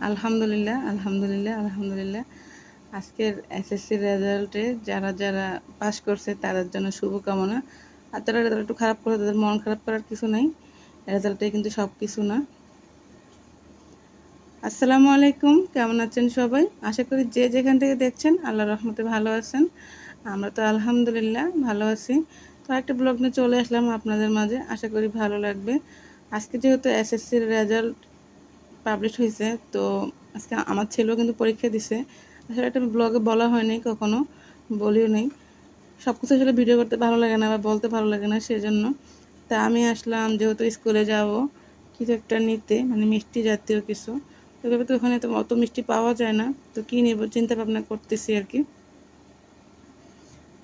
আলহামদুলিল্লাহ আলহামদুলিল্লাহ আলহামদুলিল্লাহ। আজকের এসএসসি রেজাল্টে যারা যারা পাশ করছে, তাদের জন্য শুভকামনা। আর তারা রেজাল্ট একটু খারাপ করে, তাদের মন খারাপ করার কিছু নেই। রেজাল্টে কিন্তু সব কিছু না। আসসালামু আলাইকুম, কেমন আছেন সবাই? আশা করি যে যেখান থেকে দেখছেন আল্লাহ রহমতে ভালো আছেন। আমরা তো আলহামদুলিল্লাহ ভালো আছি। তো একটা ব্লগ নিয়ে চলে আসলাম আপনাদের মাঝে। আশা করি ভালো লাগবে। আজকে যেহেতু এসএসসির রেজাল্ট পাবলিশ হয়েছে, তো আজকে আমার ছেলেও কিন্তু পরীক্ষা দিছে। আসলে একটা ব্লগে বলা হয়নি কখনো, বলিও নেই। সব কিছু আসলে ভিডিও করতে ভালো লাগে না বা বলতে ভালো লাগে না সেজন্য। তা আমি আসলাম যেহেতু স্কুলে যাব, কিছু একটা নিতে মানে মিষ্টি জাতীয় কিছু। তবে তো ওখানে তো অত মিষ্টি পাওয়া যায় না, তো কী নেব চিন্তা ভাবনা করতেছি আর কি।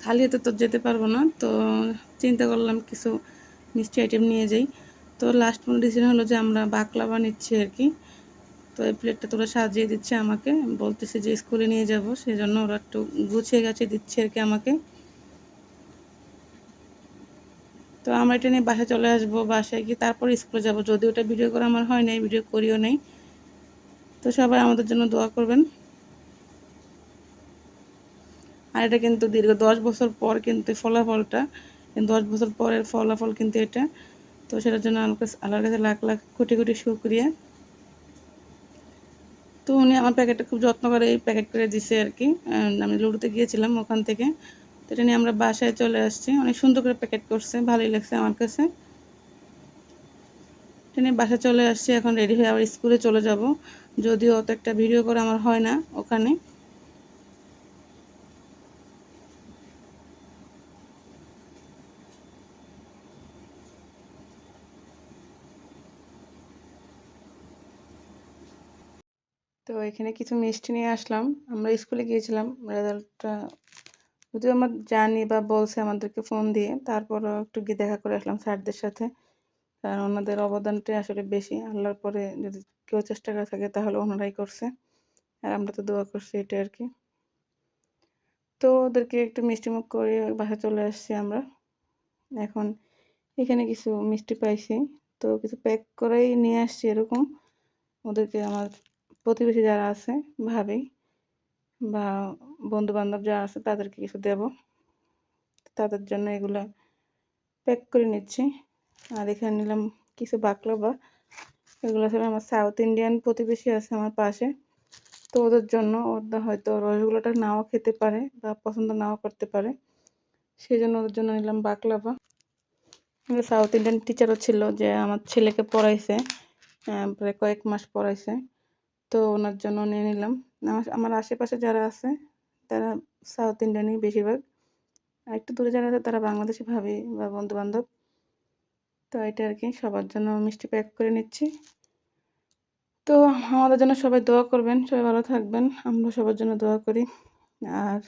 খালি হাতে তো যেতে পারব না, তো চিন্তা করলাম কিছু মিষ্টি আইটেম নিয়ে যাই। তো লাস্ট কোনো ডিসিশন হলো যে আমরা বাকলাবা নিচ্ছি আর কি। তো এই প্লেটটা তোরা সাজিয়ে দিচ্ছে আমাকে। বলতেছে যে স্কুলে নিয়ে যাব সেই জন্য ওরা একটু গুছিয়ে গাছিয়ে দিচ্ছে আর কি আমাকে। তো আমরা এটা নিয়ে বাসায় চলে আসব, বাসায় গিয়ে তারপর স্কুলে যাব। যদি ওটা ভিডিও করা আমার হয় নাই ভিডিও করিও নেই। তো সবাই আমাদের জন্য দোয়া করবেন। আর এটা কিন্তু দীর্ঘ দশ বছর পর কিন্তু ফলাফলটা। দশ বছর পরের ফলাফল কিন্তু এটা। তো সেটার জন্য আল্লাহর কাছে লাখ লাখ কোটি কোটি শুক্রিয়া। তো উনি আমার প্যাকেটটা খুব যত্ন করে এই প্যাকেট করে দিছে আর কি। আমি লুডুতে গিয়েছিলাম ওখান থেকে। তো এটা নিয়ে আমরা বাসায় চলে আসছি। অনেক সুন্দর করে প্যাকেট করছে, ভালোই লাগছে আমার কাছে। এটা নিয়ে বাসায় চলে আসছি, এখন রেডি হয়ে আবার স্কুলে চলে যাব। যদিও অত একটা ভিডিও করে আমার হয় না ওখানে। তো এখানে কিছু মিষ্টি নিয়ে আসলাম। আমরা স্কুলে গিয়েছিলাম, রেজাল্টটা যদিও আমার জানি বা বলছে আমাদেরকে ফোন দিয়ে, তারপরও একটু গিয়ে দেখা করে আসলাম স্যারদের সাথে। কারণ ওনাদের অবদানটাই আসলে বেশি, আল্লাহর পরে যদি কেউ চেষ্টা করে থাকে তাহলে ওনারাই করছে। আর আমরা তো দোয়া করছি এটা আর কি। তো ওদেরকে একটু মিষ্টি মুখ করে বাসা চলে আসছি আমরা। এখন এখানে কিছু মিষ্টি পাইছি। তো কিছু প্যাক করেই নিয়ে আসছি এরকম। ওদেরকে আমার প্রতিবেশী যারা আছে, ভাবি বা বন্ধু বান্ধব যারা আছে, তাদেরকে কিছু দেব। তাদের জন্য এগুলো প্যাক করে নিচ্ছি। আর এখানে নিলাম কিছু বাকলাবা। এগুলো আসলে আমার সাউথ ইন্ডিয়ান প্রতিবেশী আছে আমার পাশে। তো ওদের জন্য ওদের হয়তো রসগোল্লাটা নাও খেতে পারে বা পছন্দ নাও করতে পারে। সেই জন্য ওদের জন্য নিলাম বাকলাবা। সাউথ ইন্ডিয়ান টিচারও ছিল যে আমার ছেলেকে পড়াইছে প্রায় কয়েক মাস পড়াইছে। তো ওনার জন্য নিয়ে নিলাম। আমার আশেপাশে যারা আছে, তারা সাউথ ইন্ডিয়ানই বেশিরভাগ। আর একটু দূরে যারা আছে, তারা বাংলাদেশি ভাবি বা বন্ধু বান্ধব তো এটা আর কি, সবার জন্য মিষ্টি প্যাক করে নিচ্ছি। তো আমাদের জন্য সবাই দোয়া করবেন, সবাই ভালো থাকবেন। আমরা সবার জন্য দোয়া করি। আর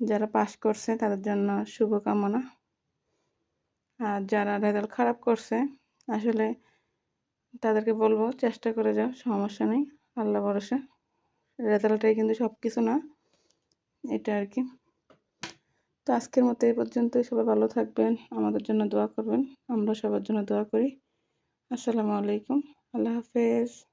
যারা পাশ করছে, তাদের জন্য শুভকামনা। আর যারা রেজাল্ট খারাপ করছে, আসলে তাদেরকে বলব, চেষ্টা করে যাও, সমস্যা নেই। আল্লাহ ভরসা। রেজাল্টটাই কিন্তু সব কিছু না, এটা আর কি। তো আজকের মতো এ পর্যন্ত সবাই ভালো থাকবেন, আমাদের জন্য দোয়া করবেন। আমরা সবার জন্য দোয়া করি। আসসালামু আলাইকুম। আল্লাহ হাফেজ।